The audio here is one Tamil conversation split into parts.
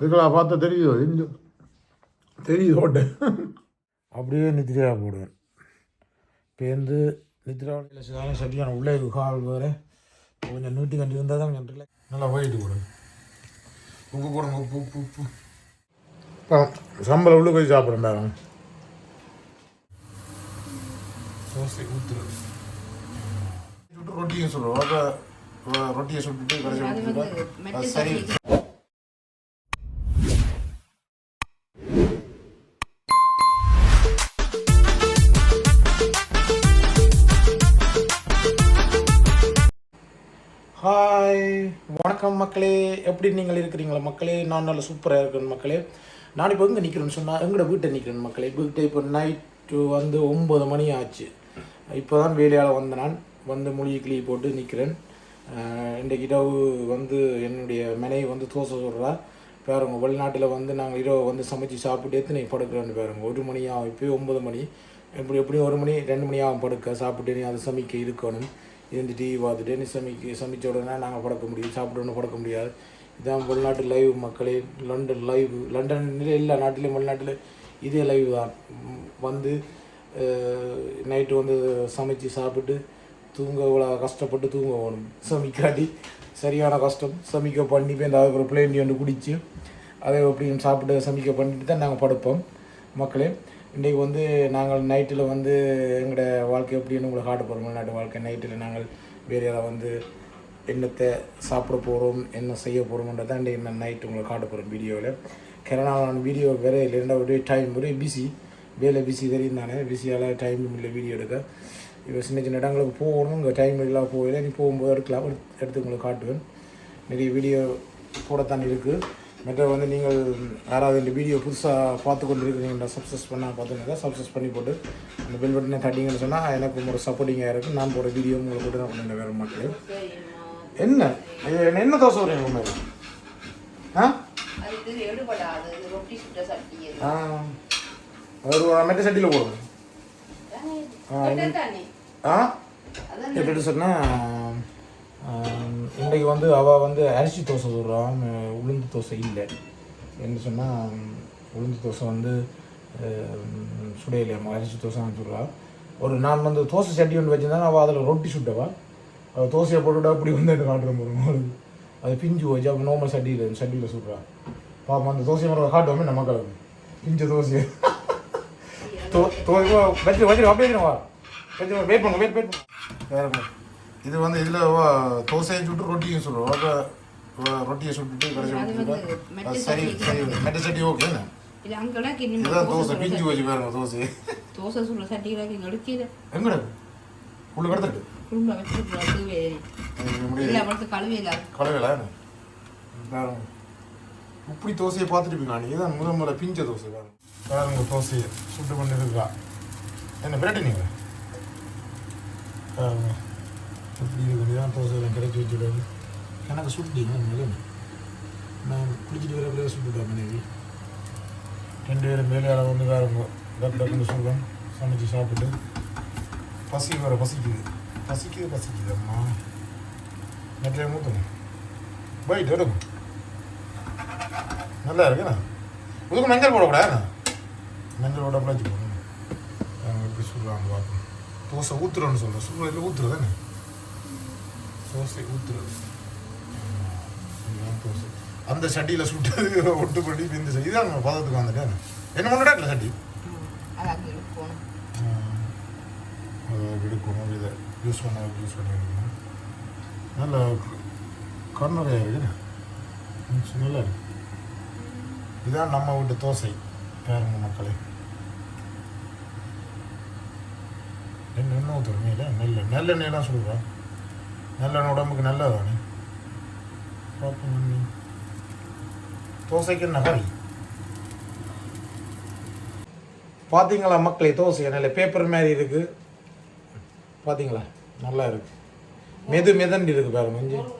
இதுக்கெல்லாம் பார்த்தா தெரியும் இந்த தெரியுது ஓட்டு அப்படியே நித்திரையாக போடுவேன். பேருந்து நித்திராவளியில் சரியான சரியான உள்ளே கால் வேறு. கொஞ்சம் நீட்டி கண்டி இருந்தால் தான் கொஞ்சம். நல்லா போயிட்டு போடுங்க உப்பு போடுங்க உப்பு உப்பு உப்பு. இப்போ சம்பளம் உள்ள போய் சாப்பிட்றேன் பேரம் தோசை ஊற்றுறது சுட்டு ரொட்டியை சொல்லுவோம் அப்போ ரொட்டியை சுட்டுட்டு கடைசி சரி. வணக்கம் மக்களே. எப்படி நீங்கள் இருக்கிறீங்களா மக்களே? நான் நல்ல சூப்பராக இருக்கேன் மக்களே. நான் இப்போ எங்கே நிற்கிறேன்னு சொன்னால் எங்களோட வீட்டை நிற்கிறேன் மக்களே. வீட்டை இப்போ நைட்டு வந்து ஒம்பது மணி ஆச்சு. இப்போ தான் வேலையால் வந்த நான். வந்து மொழி கிளி போட்டு நிற்கிறேன் இன்றைக்கு இரவு வந்து என்னுடைய மனைவி வந்து தோசை சொல்கிறா பாருங்க வெளிநாட்டில் வந்து நாங்கள் இரவு வந்து சமைச்சு சாப்பிட்டு எத்தனை படுக்கிறோன்னு பாருங்க. ஒரு மணி ஆகும் இப்போ ஒம்பது மணி. எப்படி எப்படியும் ஒரு மணி ரெண்டு மணி ஆகும் படுக்க சாப்பிட்டு நீ அதை சமைக்க இருக்கணும். இருந்து டிவி பார்த்துட்டு நீ சமைக்க சமைச்ச உடனே நாங்கள் படுக்க முடியும் சாப்பிட்ட உடனே படுக்க முடியாது. இதான் வெளிநாட்டு லைவ் மக்களே லண்டன் லைவ் லண்டன் எல்லா நாட்டிலையும் வெளிநாட்டில் இதே லைவ் தான். வந்து நைட்டு வந்து சமைச்சு சாப்பிட்டு தூங்க இவ்வளோ கஷ்டப்பட்டு தூங்க போகணும் சமைக்காட்டி சரியான கஷ்டம். சமைக்க பண்ணி போய் அந்த அதுக்கப்புறம் பிளேண்டி வந்து குடித்து அதை எப்படியும் சாப்பிட்டு சமைக்க பண்ணிட்டு தான் நாங்கள் படுப்போம் மக்களே. இன்றைக்கு வந்து நாங்கள் நைட்டில் வந்து எங்களோட வாழ்க்கை எப்படின்னு உங்களுக்கு காட்ட போகிறோம் நாட்டு வாழ்க்கை. நைட்டில் நாங்கள் வேறு யாராவது வந்து என்னத்தை சாப்பிட போகிறோம் என்ன செய்ய போகிறோம்ன்றதை இன்றைக்கி நான் நைட்டு உங்களுக்கு காட்ட போகிறோம் வீடியோவில். கேரளா நான் வீடியோ வேறே இல்லை ரெண்டாவது ஒரே டைம் ஒரே பிஸி வேலை பிஸி தெரியும் தானே. பிஸியால் டைம் இல்லை வீடியோ எடுக்க. இப்போ சின்ன சின்ன இடங்களுக்கு போகணும். இங்கே டைம் இல்லாமல் போகல. நீ போகும்போது எடுக்கலாம். எடுத்து எடுத்து உங்களுக்கு காட்டுவேன். நிறைய வீடியோ போடத்தான் இருக்குது மற்ற வந்து நீங்கள் யாராவது இந்த வீடியோ புதுசாக பார்த்து கொண்டு இருக்கிறீங்கன்னா சப்ஸ்கிரைப் பண்ணால் பார்த்துருந்தா சப்ஸஸ் பண்ணி போட்டு அந்த பெல் பட்டனை தட்டிங்கன்னு சொன்னால் எனக்கு ஒரு சப்போர்ட்டிங்காக இருக்கும். நான் போகிற வீடியோ உங்களுக்கு போட்டு நான் கொண்டு வேறு மாட்டேன் என்ன? என்ன- என்ன தோசை வரீங்க உண்மை ஆ? ஆ. ஒரு மெட்ட சட்டியில் போடுங்க. ஆ, ஆ? எப்படி சொன்னால் இன்றைக்கு வந்து அவள் வந்து அரிசி தோசை சொல்கிறான் உளுந்து தோசை இல்லை. என்ன சொன்னால் உளுந்து தோசை வந்து சுடையிலையாம்மா அரிசி தோசை சொல்கிறாள் ஒரு நான் வந்து தோசை சட்டி ஒன்று வச்சுருந்தேன் அவள் அதில் ரொட்டி சுட்டவா? அவள் தோசையை போட்டுவிட்டா அப்படி வந்து எனக்கு காட்டுற போகிறோம் அது பிஞ்சு வச்சு அப்போ நார்மல் சட்டியில் சட்டியில் சுடுறா. பாப்பா அந்த தோசையை மரம் காட்டுவோமே நம்ம மக்களுக்கு பிஞ்ச தோசையை தோ தோசை வச்சு வச்சு அப்படியே வா. வச்சு வெயிட் பண்ணுங்க வெயிட் வெயிட் வேறு இது வந்து இதில் தோசையை சுட்டு ரொட்டியும் சொல்லுவோம் ரொட்டியை சுட்டுட்டு கடைசி சரி சரி மெட்ட சட்டி கிண்ணி இதுதான் தோசை பிஞ்சு. வச்சு பாருங்க தோசை. தோசை சுடுற சட்டிகளை எடுக்கிது எங்கட உள்ள வச்சுட்டு கலவையில பாருங்க. இப்படி தோசையை பார்த்துட்டு நான் இதான் முதல் முறை பிஞ்ச தோசை பாருங்க. பாருங்க தோசையை சுட்டு பண்ணி இருக்கா என்ன பிரட்டி நீங்கள் பாருங்க. இப்படி இருக்குது தான் தோசை கிடைச்சி வச்சுடுவாங்க எனக்கு சுட்டிங்க மேலும் நான் குளிச்சுட்டு வர பிள்ளைய சுட்டுட்டேன் மனைவி. ரெண்டு பேரும் வேலையால் வந்து பாருங்க டக்கு டக்குன்னு சொல்லுவேன் சமைச்சு சாப்பிட்டு. பசி வர பசிக்குது. பசிக்குது பசிக்குது அம்மா. நெட்லையே மூத்தணும் போயிட்டு எடுக்கும் நல்லா இருக்குண்ணா இதுக்கு மஞ்சள் போடக்கூடாதுண்ணா மஞ்சள் போட பிளாச்சு போடணும். எப்படி சொல்லுவாங்க பார்ப்போம். தோசை ஊற்றுறோன்னு சொல்கிறேன் சூழலில் ஊற்றுறதானே தோசை ஊற்றுறது தோசை அந்த சட்டியில் சுட்டது ஒட்டு பண்ணி இந்த சட்டி இதான் நம்ம பதத்துக்கு வந்துட்டேன் என்ன முன்னாடி சட்டி? எடுக்கணும். இதை யூஸ் பண்ண யூஸ் பண்ணி எடுக்கணும். நல்ல கர்னரையாக இருக்குண்ணே ம், நல்லா இருக்கு. இதுதான் நம்ம வீட்டு தோசை பாருங்க மக்களே. என்ன ஊற்றுறோம் இல்லை நெல் நல்லெண்ணெய் தான் சொல்லுவேன் நல்ல உடம்புக்கு நல்லதானே பார்ப்போம் நீ. தோசைக்கு என்ன கறி? பார்த்தீங்களா மக்களே தோசை? நல்ல பேப்பர் மாதிரி இருக்கு. பார்த்தீங்களா நல்லா இருக்கு. மெது மெதண்டு இருக்கு பாருங்க கொஞ்சம்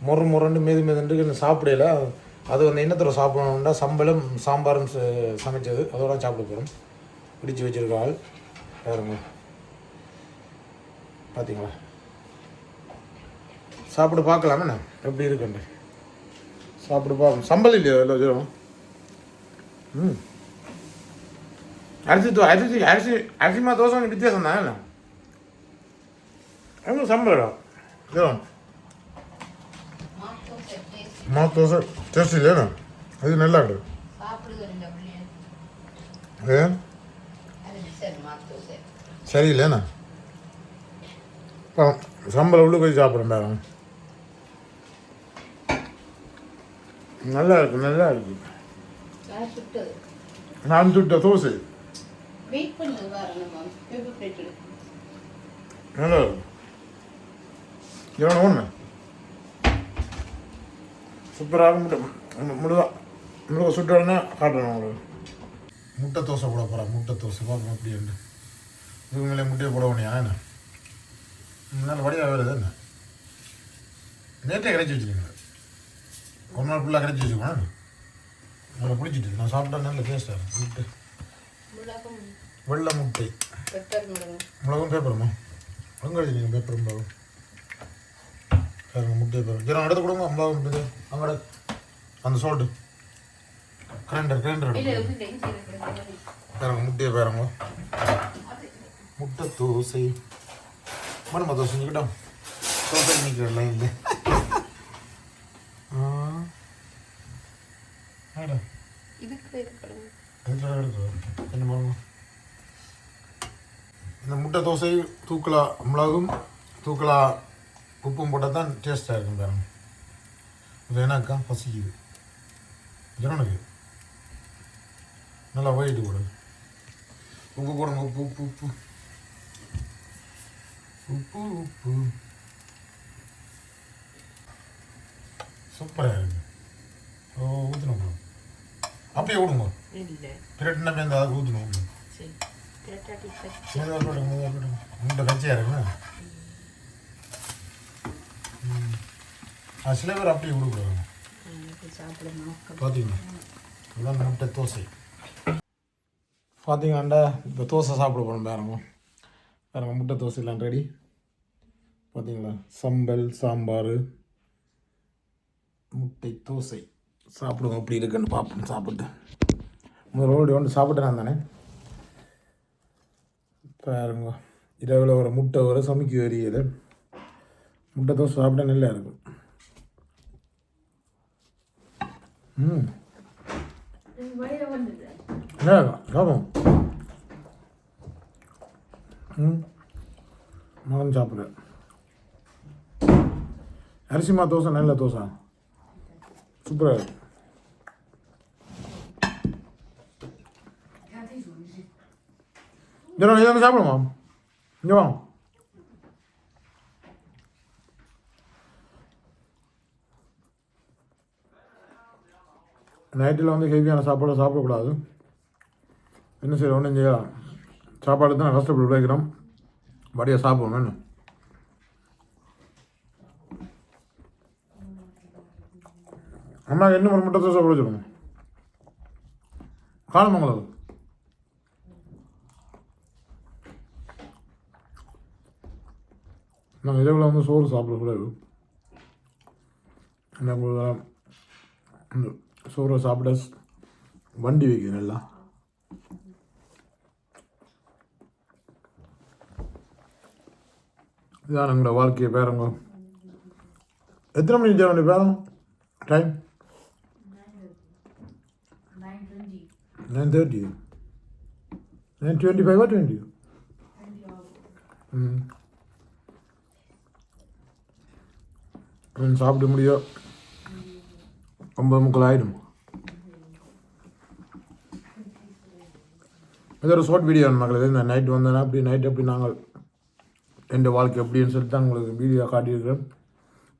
முறு முரண்டு மெது மெதண்டுக்கு சாப்பிடல. அது வந்து என்னத்தோட சாப்பிடணும்னா சம்பளம் சாம்பாரும் ச- சமைச்சது. அதோட சாப்பிட போகிறோம் பிடிச்சி வச்சிருக்க ஆள். பாருங்க. பார்த்தீங்களா சாப்பிட்டு பார்க்கலாமே எப்படி இருக்குண்டு சாப்பிட்டு பார்க்கணும் சம்பளம் இல்லையா எல்லாம் வச்சிடும் ம். அரிசி தோ அரிசி அரிசி அரிசிமா தோசை கொஞ்சம் வித்தியாசம் தான் என்ன? சம்பளம் இதோ. மா தோசை டேஸ்ட் இல்லையா அது நல்லா இருக்கு. சாப்பிடுது ஏன் சரி, சரியில்லைண்ணா சம்பளம் உள்ள போய் சாப்பிட்றேன் மேடம் நல்லா இருக்கு நல்லா இருக்கு நான் சுட்ட தோசை. நல்லா இருக்கு எவ்வளோ ஒன்று சூப்பராக முட்டை. முழுதா. முழுக சுட்ட உடனே காட்டுறேன் உங்களுக்கு. முட்டை தோசை போட போகிறேன் முட்டை தோசை அப்படி இருக்கு. இதுக்கு மேலே முட்டையை போட வேண்டியா என்ன? நல்ல வடிவாக வருது என்ன? நேற்றே கிடைச்சி வச்சுருக்கீங்க ஒரு நாள் ஃபுல்லாக கிடைச்சி வச்சுக்கோங்க. நல்லா பிடிச்சிட்டு நான் சாப்பிட்டா நல்ல டேஸ்ட்டாக இருக்கும். முட்டை. வெள்ளை முட்டை. மிளகும். பேப்பருமா அங்கே எழுதிங்க பேப்பரும் மிளகும். பாருங்க முட்டை பேப்பர் ஜனம் எடுத்து கொடுங்க. மிளகும் இது. அங்கே அந்த சோல்ட்டு கிரைண்டர் கிரைண்டர். பாருங்க முட்டையை பாருங்க. முட்டை தோசை. மரும தோசை செஞ்சுக்கிட்டோம் தோசை நிற்கிற லைனில் இதுக்கு இருக்கணும். என்ன பாருங்க இந்த முட்டை தோசை தூக்கலா மிளகும் தூக்கலா உப்பும் போட்டால் தான் டேஸ்ட்டாக இருக்கும் பாருங்க. அது என்னக்கா பசிக்குது. ஜனனுக்கு நல்லா வயிட்டு கூட உப்பு போடுங்க உப்பு உப்பு உப்பு. உப்பு உப்பு. சூப்பராக இருக்குது ஓ ஊற்றணும் அப்படியே விடுங்க பிரட்டின பேருந்து அதை ஊற்றணும் முட்டை கச்சியாக இருக்குண்ணா சில பேர் அப்படியே. பார்த்தீங்களா இதுதான் முட்டை தோசை. பார்த்தீங்களாண்டா இப்போ தோசை சாப்பிட போகிறோம் பாருங்க பாருங்க முட்டை தோசை எல்லாம் ரெடி பார்த்தீங்களா சம்பல் சாம்பார். முட்டை தோசை. சாப்பிடுவோம் எப்படி இருக்குன்னு பார்ப்போம் சாப்பிட்டு. முதல் ஓடி ஒன்று சாப்பிட்டேன் தானே? பாருங்க இரவில் ஒரு முட்டை வர சமைக்க எரியுது முட்டை தோசை சாப்பிட்டா நல்லா இருக்கும். ம். என்ன சாப்பிடும் ம். மகன் சாப்பிட்ற அரிசிமா தோசை நல்ல தோசை? சூப்பராக இருக்கு ஜனம் இதை சாப்பிடுமா இங்கே வாங்க நைட்டில் வந்து ஹெவியான சாப்பாடு சாப்பிடக்கூடாது என்ன செய்ய ஒன்றும் செய்யலாம் சாப்பாடு தான் கஷ்டப்பட்டு உழைக்கிறோம் வடியாக சாப்பிடுவோம் என்ன அம்மா என்ன ஒரு முட்டை தோசை கொடுத்துருங்க காலமங்கலம். நாங்கள் இரவில் வந்து சோறு சாப்பிடக்கூடாது. என்ன இந்த சோறை சாப்பிட வண்டி வைக்கணும் நல்லா இதான் எங்களோட வாழ்க்கையை பேரங்க எத்தனை மணிக்கு தேவை பேரம்? Time nine thirty nine twenty ஃபைவா twenty ம் சாப்பிட முடியும் ஒன்பது முக்கால் ஆயிடும் இது ஒரு ஷார்ட் வீடியோ மக்களுக்கு இந்த நைட் வந்தேன்னா அப்படி நைட் அப்படி நாங்கள் எந்த வாழ்க்கை எப்படின்னு சொல்லிட்டு தான் உங்களுக்கு வீடியோ காட்டியிருக்கிறேன்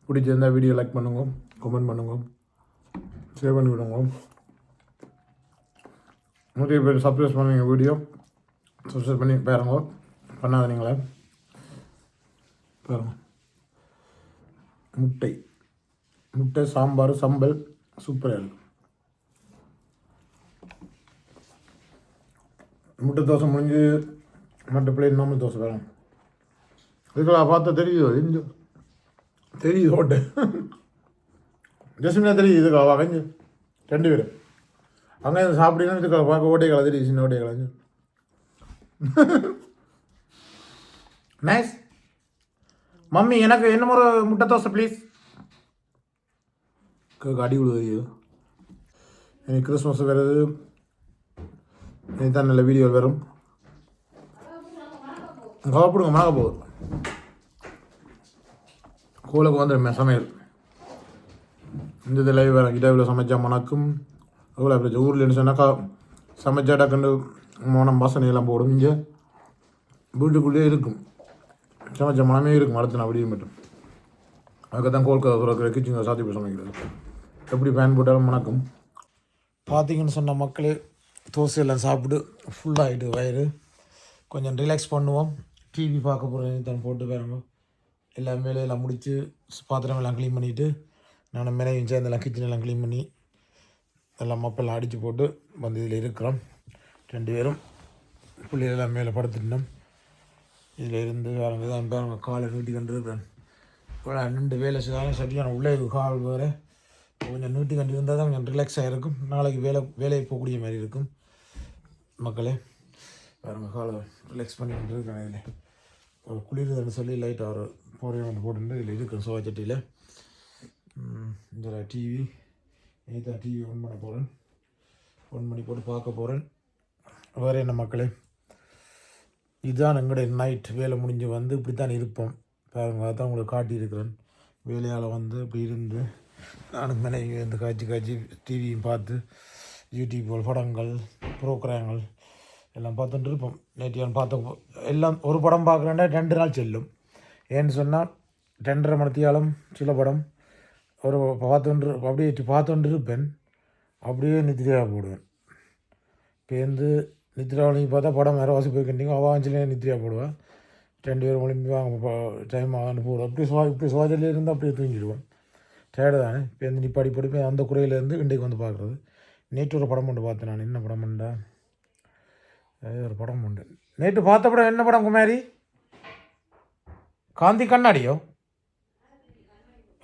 பிடிச்சிருந்தா வீடியோ லைக் பண்ணுங்க கமெண்ட் பண்ணுங்க ஷேர் பண்ணி விடுங்க நூற்றி பேர் சப்ஸ்கிரைப் பண்ணுவீங்க வீடியோ. சப்ஸ்கிரைப் பண்ணி பாருங்க. பண்ணாத நீங்களே. பாருங்க. முட்டை. முட்டை சாம்பார் சம்பல். சூப்பராக இருக்கும் முட்டை தோசை முடிஞ்சு மற்ற பிளேட் நாமல் தோசை வேணும் இதுக்கெல்லாம் பார்த்தா தெரியுது? இஞ்சு தெரியுது ஓட்டு ஜஸ்மினா தெரியுது. இதுக்கா வகைஞ்சு ரெண்டு பேரும். அங்கே இருந்து சாப்பிட்டீங்கன்னா பார்க்க ஓட்டை கலந்து சின்ன ஓட்டை கலந்து. நைஸ் மம்மி எனக்கு என்ன ஒரு முட்டை தோசை ப்ளீஸ் அடி விழுது எனக்கு கிறிஸ்மஸ் வருது இதுதான் நல்ல வீடியோ வரும். சாப்பிடுங்க மணக்க போகுது கோலுக்கு வந்துடுமே சமையல். இந்த இதில் வேறு இடைவில் சமைச்சா மணக்கும். எவ்வளோ அப்படி ஊரில் சொன்னாக்கா சமைச்சா கண்டு மோனம் வாசனை எல்லாம் போடும். இங்கே வீட்டுக்குள்ளேயே இருக்கும். சமைச்ச மனமே இருக்கும் அடுத்த நான் அப்படியே மட்டும். அதுக்கு தான் கோல்கா சுரக்கிற கிச்சன் சாத்தி போய் சமைக்கிறது. எப்படி பேன் போட்டாலும் மணக்கும். பார்த்தீங்கன்னு சொன்ன மக்களே தோசையெல்லாம் சாப்பிட்டு ஃபுல்லாகிட்டு வயிறு. கொஞ்சம் ரிலாக்ஸ் பண்ணுவோம். டிவி பார்க்க போகிறேன் தான் போட்டு பாருங்க. எல்லாம் வேலையெல்லாம் முடித்து பாத்திரம் எல்லாம் க்ளீன் பண்ணிவிட்டு நான் மேலேயும் சேர்ந்தெல்லாம் கிச்சன் எல்லாம் க்ளீன் பண்ணி எல்லாம் மப்பெல்லாம் அடித்து போட்டு வந்து இதில் இருக்கிறோம். ரெண்டு பேரும் பிள்ளைகளெல்லாம் மேலே படுத்துட்டோம் இதில் இருந்து வேறு தான் பாருங்க காலை நீட்டி கண்டிருக்கிறேன். ரெண்டு வேலை செய்தாலும் சரியான உள்ளே கால் வேறு. கொஞ்சம் நீட்டி கண்டு இருந்தால் தான் கொஞ்சம் ரிலாக்ஸாக இருக்கும் நாளைக்கு வேலை வேலையை போகக்கூடிய மாதிரி இருக்கும். மக்களே பாருங்க காலை ரிலாக்ஸ் பண்ணி கொண்டு இருக்கிறேன் இதில். ஒரு குளிர்துன்னு சொல்லி லைட்டாக ஒரு போரையும் வந்து போட்டு இதில் இருக்கும் சோவா சட்டியில் இந்த டிவி நேற்று டிவி ஆன் பண்ண போகிறேன் ஒன் பண்ணி போட்டு பார்க்க போகிறேன் வேறு என்ன மக்களே? இதுதான் எங்களுடைய நைட் வேலை முடிஞ்சு வந்து இப்படி தான் இருப்போம். பாருங்க அதான் உங்களுக்கு காட்டியிருக்கிறேன். வேலையால் வந்து இப்படி இருந்து நானும் மனைவி இந்த காய்ச்சி காய்ச்சி டிவியும் பார்த்து யூடியூப் படங்கள் ப்ரோக்ராங்கள் எல்லாம் பார்த்துட்டு இருப்போம். நேற்று பார்த்த எல்லாம் ஒரு படம் பார்க்குறேன்னா ரெண்டு நாள் செல்லும். ஏன்னு சொன்னால் ரெண்டரை மணித்தியாலம் சில படம். ஒரு பார்த்துட்டு அப்படியே பார்த்துட்டு இருப்பேன் அப்படியே நித்திரையாக போடுவேன். பேருந்து நீங்கள் பார்த்தா படம் வேறு வாசி போய் கண்டிங்க அவள் நித்ரியா போடுவேன். ரெண்டு பேரும் ஒளிம்பி வாங்க டைம் ஆகும் போடுவோம் அப்படி சுவா இப்படி சுவாஜில் இருந்தால் அப்படியே தூங்கிடுவேன். டயர்டு தானே? பேருந்து நிப்பாடி படிப்பேன் அந்த குறையிலேருந்து இன்றைக்கு வந்து பார்க்குறது. நேற்று ஒரு படம் ஒன்று பார்த்தேன் நான். என்ன படம் உண்டா? ஒரு படம் உண்டு. நேற்று பார்த்த படம் என்ன படம் குமாரி? காந்தி கண்ணாடியோ?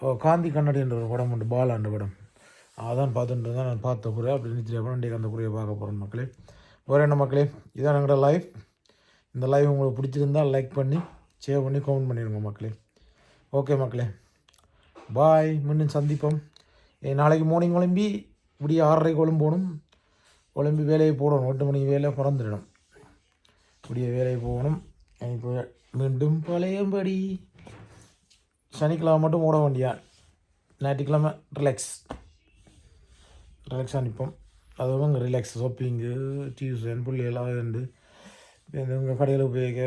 ஓ காந்தி கண்ணாடின்ற ஒரு படம் உண்டு பாலாண்ட படம். அதான் பார்த்துட்டு இருந்தால் நான் பார்த்த குறை. அப்படி நித்திரியா படம் இன்றைக்கு அந்த குறையை பார்க்க போகிறேன் மக்களே. வேறு என்ன மக்களே? இதான் எங்களோட லைஃப் இந்த லைவ் உங்களுக்கு பிடிச்சிருந்தால் லைக் பண்ணி சேவ் பண்ணி கமெண்ட் பண்ணிடுங்க மக்களே. ஓகே மக்களே. பாய் மீண்டும் சந்திப்போம். நாளைக்கு மார்னிங் ஒலிம்பி இப்படி ஆறரைக்கு ஒழும்போணும் ஒலிம்பி வேலையை போடணும். எட்டு மணிக்கு வேலை பிறந்துடணும். இப்படியே வேலையை போகணும். இப்போ மீண்டும் பழையபடி. சனிக்கிழமை மட்டும் ஓட வேண்டியான் ஞாயிற்றுக்கிழமை ரிலாக்ஸ் ரிலாக்ஸாக நிற்போம் அதுவும் ரிலாக்ஸ் ஷாப்பிங்கு டியூஷன் பிள்ளைகளாக இருந்து உங்கள் கடையில் உபயோகிக்க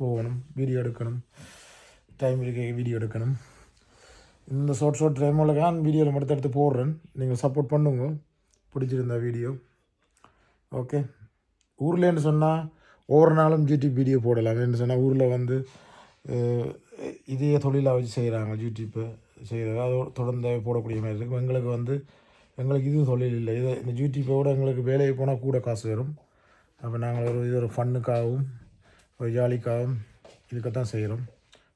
போகணும் வீடியோ எடுக்கணும் டைம் இருக்க வீடியோ எடுக்கணும். இந்த ஷார்ட் ஷார்ட் டைமில் தான் வீடியோவில் மட்டும் எடுத்து போடுறேன். நீங்கள் சப்போர்ட் பண்ணுங்க. பிடிச்சிருந்தா வீடியோ ஓகே ஊர்லேன்னு சொன்னால் ஒவ்வொரு நாளும் ஜிடி வீடியோ போடலாம். என்ன சொன்னால் ஊரில் வந்து இதே தொழிலாக வச்சு செய்கிறாங்க யூடியூப்பு செய்கிறது. அது தொடர்ந்து போடக்கூடிய மாதிரி இருக்கும். எங்களுக்கு வந்து எங்களுக்கு இது தொழில் இல்லை. இது இந்த யூடியூப்போட எங்களுக்கு வேலைக்கு போனால் கூட காசு வரும். அப்போ நாங்கள் ஒரு இது ஒரு ஃபன்னுக்காகவும் ஒரு ஜாலிக்காகவும் இதுக்கு செய்கிறோம்.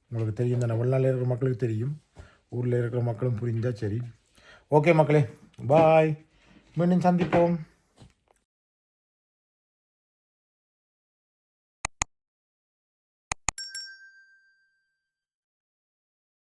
உங்களுக்கு தெரியும் தானே. வெளிநாட்டில் இருக்கிற மக்களுக்கு தெரியும். ஊரில் இருக்கிற மக்களும் புரிஞ்சால் சரி. ஓகே மக்களே பாய். மீண்டும் சந்திப்போம்.